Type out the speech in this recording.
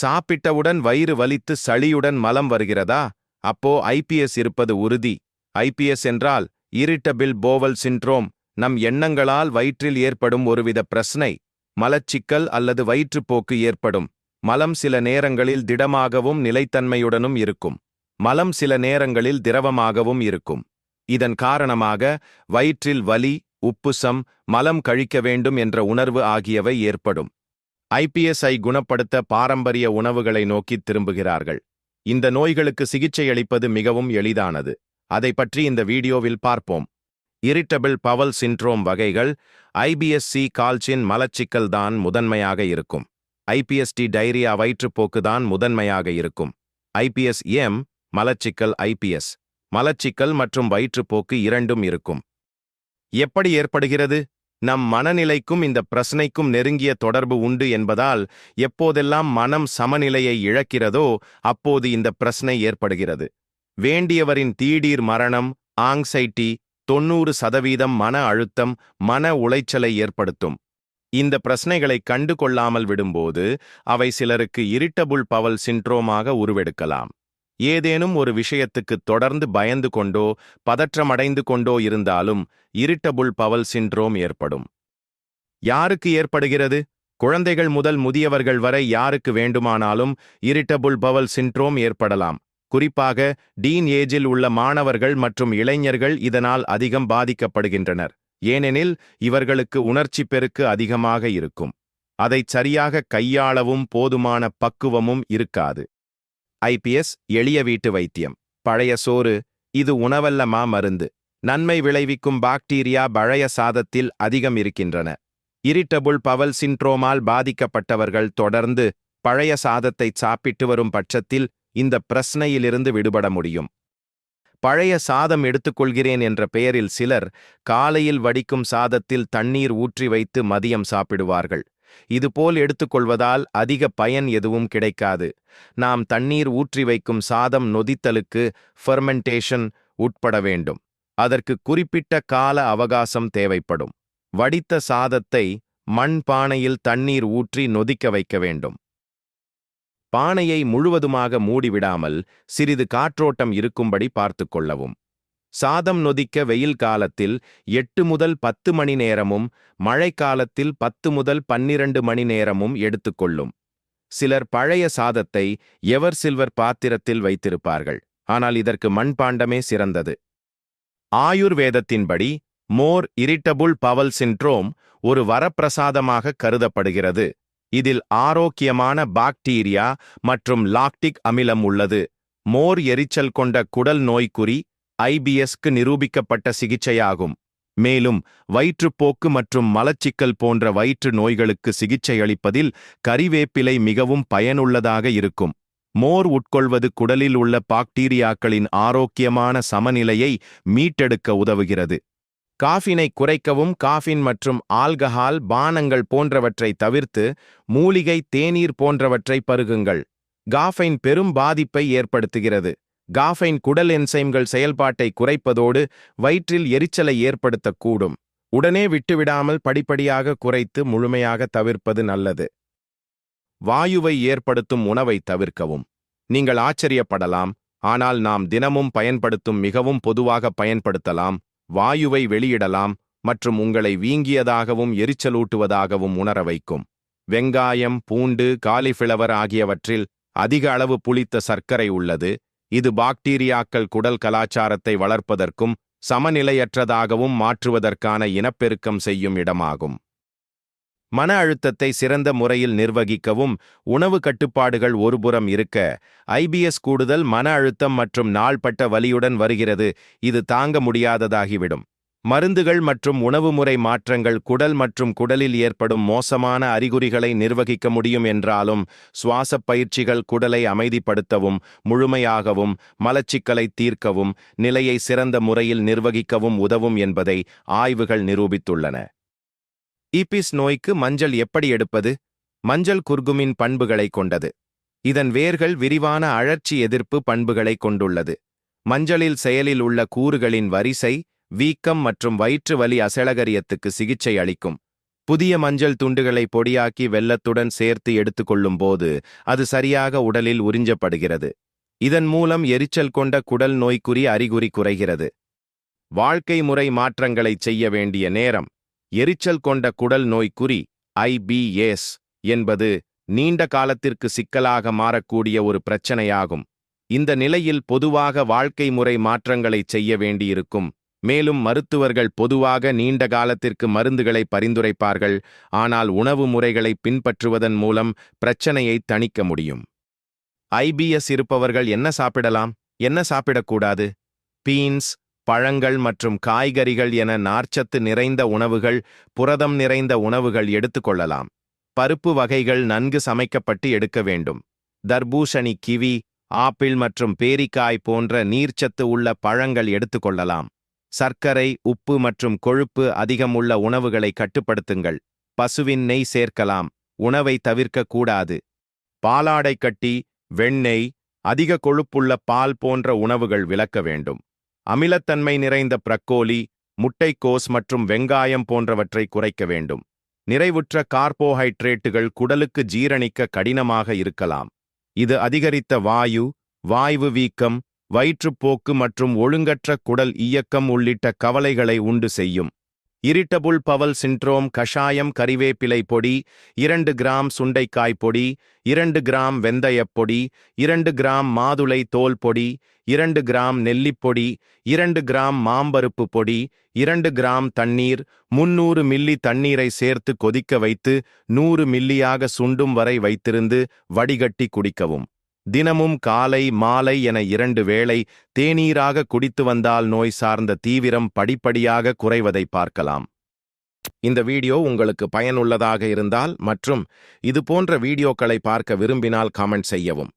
சாப்பிட்டவுடன் வயிறு வலித்து சளியுடன் மலம் வருகிறதா? அப்போ ஐபிஎஸ் இருப்பது உறுதி. ஐபிஎஸ் என்றால் இரிட்டபிள் போவல் சின்ட்ரோம் நம் எண்ணங்களால் வயிற்றில் ஏற்படும் ஒருவித பிரச்சனை மலச்சிக்கல் அல்லது வயிற்றுப்போக்கு ஏற்படும். மலம் சில நேரங்களில் திடமாகவும் நிலைத்தன்மையுடனும் இருக்கும். மலம் சில நேரங்களில் திரவமாகவும் இருக்கும். இதன் காரணமாக வயிற்றில் வலி உப்புசம் மலம் கழிக்க வேண்டும் என்ற உணர்வு ஆகியவை ஏற்படும். ஐபிஎஸ்ஐ குணப்படுத்த பாரம்பரிய உணவுகளை நோக்கித் திரும்புகிறார்கள். இந்த நோய்களுக்கு சிகிச்சை அளிப்பது மிகவும் எளிதானது. அதை பற்றி இந்த வீடியோவில் பார்ப்போம். இரிட்டபிள் பவல் சின்ட்ரோம் வகைகள் ஐபிஎஸ்சி கால்சின் மலச்சிக்கல் தான் முதன்மையாக இருக்கும். ஐபிஎஸ்டி டைரியா வயிற்றுப்போக்கு தான் முதன்மையாக இருக்கும். ஐபிஎஸ் எம் மலச்சிக்கல் ஐபிஎஸ் மலச்சிக்கல் மற்றும் வயிற்றுப்போக்கு இரண்டும் இருக்கும். எப்படி ஏற்படுகிறது? நம் மனநிலைக்கும் இந்த பிரச்சனைக்கும் நெருங்கிய தொடர்பு உண்டு என்பதால் எப்போதெல்லாம் மனம் சமநிலையை இழக்கிறதோ அப்போது இந்த பிரச்சனை ஏற்படுகிறது. வேண்டியவரின் தீடீர் மரணம் ஆங்ஸைட்டி தொன்னூறு சதவீதம் மன அழுத்தம் மன உளைச்சலை ஏற்படுத்தும். இந்த பிரச்சனைகளை கண்டு கொள்ளாமல் விடும்போது அவை சிலருக்கு இரிட்டபுள் பவல் சின்ட்ரோமாக உருவெடுக்கலாம். ஏதேனும் ஒரு விஷயத்துக்கு தொடர்ந்து பயந்து கொண்டோ பதற்றமடைந்து கொண்டோ இருந்தாலும் இரிட்டபுள் பவல் சின்ட்ரோம் ஏற்படும். யாருக்கு ஏற்படுகிறது? குழந்தைகள் முதல் முதியவர்கள் வரை யாருக்கு வேண்டுமானாலும் இரிட்டபுள் பவல் சின்ட்ரோம் ஏற்படலாம். குறிப்பாக டீன் ஏஜில் உள்ள மாணவர்கள் மற்றும் இளைஞர்கள் இதனால் அதிகம் பாதிக்கப்படுகின்றனர். ஏனெனில் இவர்களுக்கு உணர்ச்சி பெருக்கு அதிகமாக இருக்கும். அதைச் சரியாக கையாளவும் போதுமான பக்குவமும் இருக்காது. ஐபிஎஸ் எளிய வீட்டு வைத்தியம். பழைய சோறு இது உணவல்லமா மருந்து. நன்மை விளைவிக்கும் பாக்டீரியா பழைய சாதத்தில் அதிகம் இருக்கின்றன. இரிட்டபுள் பவல் சின்ட்ரோமால் பாதிக்கப்பட்டவர்கள் தொடர்ந்து பழைய சாதத்தை சாப்பிட்டு வரும் பட்சத்தில் இந்த பிரச்சனையிலிருந்து விடுபட முடியும். பழைய சாதம் எடுத்துக்கொள்கிறேன் என்ற பெயரில் சிலர் காலையில் வடிக்கும் சாதத்தில் தண்ணீர் ஊற்றி வைத்து மதியம் சாப்பிடுவார்கள். இதுபோல் எடுத்துக்கொள்வதால் அதிக பயன் எதுவும் கிடைக்காது. நாம் தண்ணீர் ஊற்றி வைக்கும் சாதம் நொதித்தலுக்கு ஃபெர்மெண்டேஷன் உட்பட வேண்டும். அதற்கு குறிப்பிட்ட கால அவகாசம் தேவைப்படும். வடித்த சாதத்தை மண் பானையில் தண்ணீர் ஊற்றி நொதிக்க வைக்க வேண்டும். பானையை முழுவதுமாக மூடிவிடாமல் சிறிது காற்றோட்டம் இருக்கும்படி பார்த்து கொள்ளவும். சாதம் நொதிக்க வெயில் காலத்தில் எட்டு முதல் பத்து மணி நேரமும் மழைக்காலத்தில் பத்து முதல் பன்னிரண்டு மணி நேரமும் எடுத்துக்கொள்ளும் சிலர் பழைய சாதத்தை எவர் சில்வர் பாத்திரத்தில் வைத்திருப்பார்கள். ஆனால் இதற்கு மண்பாண்டமே சிறந்தது. ஆயுர்வேதத்தின்படி மோர் இரிட்டபுள் பவல் சின்ட்ரோம் ஒரு வரப்பிரசாதமாக கருதப்படுகிறது. இதில் ஆரோக்கியமான பாக்டீரியா மற்றும் லாக்டிக் அமிலம் உள்ளது. மோர் எரிச்சல் கொண்ட குடல் நோய்க்குறி ஐபிஎஸ்க்கு நிரூபிக்கப்பட்ட சிகிச்சையாகும். மேலும் வயிற்றுப்போக்கு மற்றும் மலச்சிக்கல் போன்ற வயிற்று நோய்களுக்கு சிகிச்சை அளிப்பதில் கறிவேப்பிலை மிகவும் பயனுள்ளதாக இருக்கும். மோர் உட்கொள்வது குடலில் உள்ள பாக்டீரியாக்களின் ஆரோக்கியமான சமநிலையை மீட்டெடுக்க உதவுகிறது. காஃபினை குறைக்கவும் காஃபின் மற்றும் ஆல்கஹால் பானங்கள் போன்றவற்றை தவிர்த்து மூலிகை தேநீர் போன்றவற்றை பருகுங்கள். காஃபைன் பெரும் பாதிப்பை ஏற்படுத்துகிறது. காஃபைன் குடல் என்சைம்கள் செயல்பாட்டை குறைப்பதோடு வயிற்றில் எரிச்சலை ஏற்படுத்தக்கூடும். உடனே விட்டுவிடாமல் படிப்படியாக குறைத்து முழுமையாக தவிர்ப்பது நல்லது. வாயுவை ஏற்படுத்தும் உணவை தவிர்க்கவும். நீங்கள் ஆச்சரியப்படலாம் ஆனால் நாம் தினமும் பயன்படுத்தும் மிகவும் பொதுவாக பயன்படுத்தலாம் வாயுவை வெளியிடலாம் மற்றும் உங்களை வீங்கியதாகவும் எரிச்சலூட்டுவதாகவும் உணர வைக்கும். வெங்காயம் பூண்டு காலிஃபிளவர் ஆகியவற்றில் அதிக அளவு புளித்த சர்க்கரை உள்ளது இது பாக்டீரியாக்கள் குடல் கலாச்சாரத்தை வளர்ப்பதற்கும் சமநிலையற்றதாகவும் மாற்றுவதற்கான இனப்பெருக்கம் செய்யும் இடமாகும். மன அழுத்தத்தை சிறந்த முறையில் நிர்வகிக்கவும் உணவு கட்டுப்பாடுகள் ஒருபுறம் இருக்க ஐபிஎஸ் கூடுதல் மன அழுத்தம் மற்றும் நாள்பட்ட வலியுடன் வருகிறது. இது தாங்க முடியாததாகிவிடும். மருந்துகள் மற்றும் உணவுமுறை மாற்றங்கள் குடல் மற்றும் குடலில் ஏற்படும் மோசமான அறிகுறிகளை நிர்வகிக்க முடியும் என்றாலும் சுவாசப் பயிற்சிகள் குடலை அமைதிப்படுத்தவும் முழுமையாகவும் மலச்சிக்கலை தீர்க்கவும் நிலையை சிறந்த முறையில் நிர்வகிக்கவும் உதவும் என்பதை ஆய்வுகள் நிரூபித்துள்ளன. ஈபிஸ் நோய்க்கு மஞ்சள் எப்படி எடுப்பது? மஞ்சள் குர்குமின் பண்புகளை கொண்டது. இதன் வேர்கள் விரிவான அழற்சி எதிர்ப்பு பண்புகளை கொண்டுள்ளது. மஞ்சளில் செயலில் உள்ள கூறுகளின் வரிசை வீக்கம் மற்றும் வயிற்று வலி அசலகரியத்துக்கு சிகிச்சை அளிக்கும். புதிய மஞ்சள் துண்டுகளை பொடியாக்கி வெள்ளத்துடன் சேர்த்து எடுத்துக்கொள்ளும் போது அது சரியாக உடலில் உறிஞ்சப்படுகிறது. இதன் மூலம் எரிச்சல் கொண்ட குடல் நோய்க்குறி அறிகுறி குறைகிறது. வாழ்க்கை முறை மாற்றங்களைச் செய்ய வேண்டிய நேரம். எரிச்சல் கொண்ட குடல் நோய்க்குறி ஐபிஎஸ் என்பது நீண்ட காலத்திற்கு சிக்கலாக மாறக்கூடிய ஒரு பிரச்சனையாகும். இந்த நிலையில் பொதுவாக வாழ்க்கை முறை மாற்றங்களைச் செய்ய வேண்டியிருக்கும் மேலும் மருத்துவர்கள் பொதுவாக நீண்ட காலத்திற்கு மருந்துகளை பரிந்துரைப்பார்கள் ஆனால் உணவு முறைகளை பின்பற்றுவதன் மூலம் பிரச்சனையை தணிக்க முடியும். ஐபிஎஸ் இருப்பவர்கள் என்ன சாப்பிடலாம்? என்ன சாப்பிடக்கூடாது? பீன்ஸ் பழங்கள் மற்றும் காய்கறிகள் என நார்ச்சத்து நிறைந்த உணவுகள் புரதம் நிறைந்த உணவுகள் எடுத்துக்கொள்ளலாம் பருப்பு வகைகள் நன்கு சமைக்கப்பட்டு எடுக்க வேண்டும். தர்பூசணி கிவி ஆப்பிள் மற்றும் பேரிக்காய் போன்ற நீர்ச்சத்து உள்ள பழங்கள் எடுத்துக்கொள்ளலாம் சர்க்கரை உப்பு மற்றும் கொழுப்பு அதிகம் உள்ள உணவுகளை கட்டுப்படுத்துங்கள். பசுவின் நெய் சேர்க்கலாம். உணவை தவிர்க்க கூடாது பாலாடை கட்டி வெண்ணெய் அதிக கொழுப்புள்ள பால் போன்ற உணவுகள் விலக்க வேண்டும். அமிலத்தன்மை நிறைந்த பிரக்கோலி முட்டைக்கோஸ் மற்றும் வெங்காயம் போன்றவற்றை குறைக்க வேண்டும். நிறைவுற்ற கார்போஹைட்ரேட்டுகள் குடலுக்கு ஜீரணிக்க கடினமாக இருக்கலாம். இது அதிகரித்த வாயு வாய்வு வீக்கம் வயிற்றுப்போக்கு மற்றும் ஒழுங்கற்ற குடல் இயக்கம் உள்ளிட்ட கவலைகளை உண்டு செய்யும். இரிட்டபுள் பவல் சிண்ட்ரோம் கஷாயம் கறிவேப்பிலை பொடி இரண்டு கிராம் சுண்டைக்காய் பொடி இரண்டு கிராம் வெந்தயப் பொடி இரண்டு கிராம் மாதுளை தோல் பொடி இரண்டு கிராம் நெல்லிப்பொடி இரண்டு கிராம் மாம்பருப்பு பொடி இரண்டு கிராம் தண்ணீர் முன்னூறு மில்லி தண்ணீரை சேர்த்து கொதிக்க வைத்து நூறு மில்லியாக சுண்டும் வரை வைத்திருந்து வடிகட்டி குடிக்கவும். தினமும் காலை மாலை என இரண்டு வேளை தேநீராக குடித்து வந்தால் நோய் சார்ந்த தீவிரம் படிப்படியாக குறைவதை பார்க்கலாம். இந்த வீடியோ உங்களுக்கு பயனுள்ளதாக இருந்தால் மற்றும் இதுபோன்ற வீடியோக்களை பார்க்க விரும்பினால் கமெண்ட் செய்யவும்.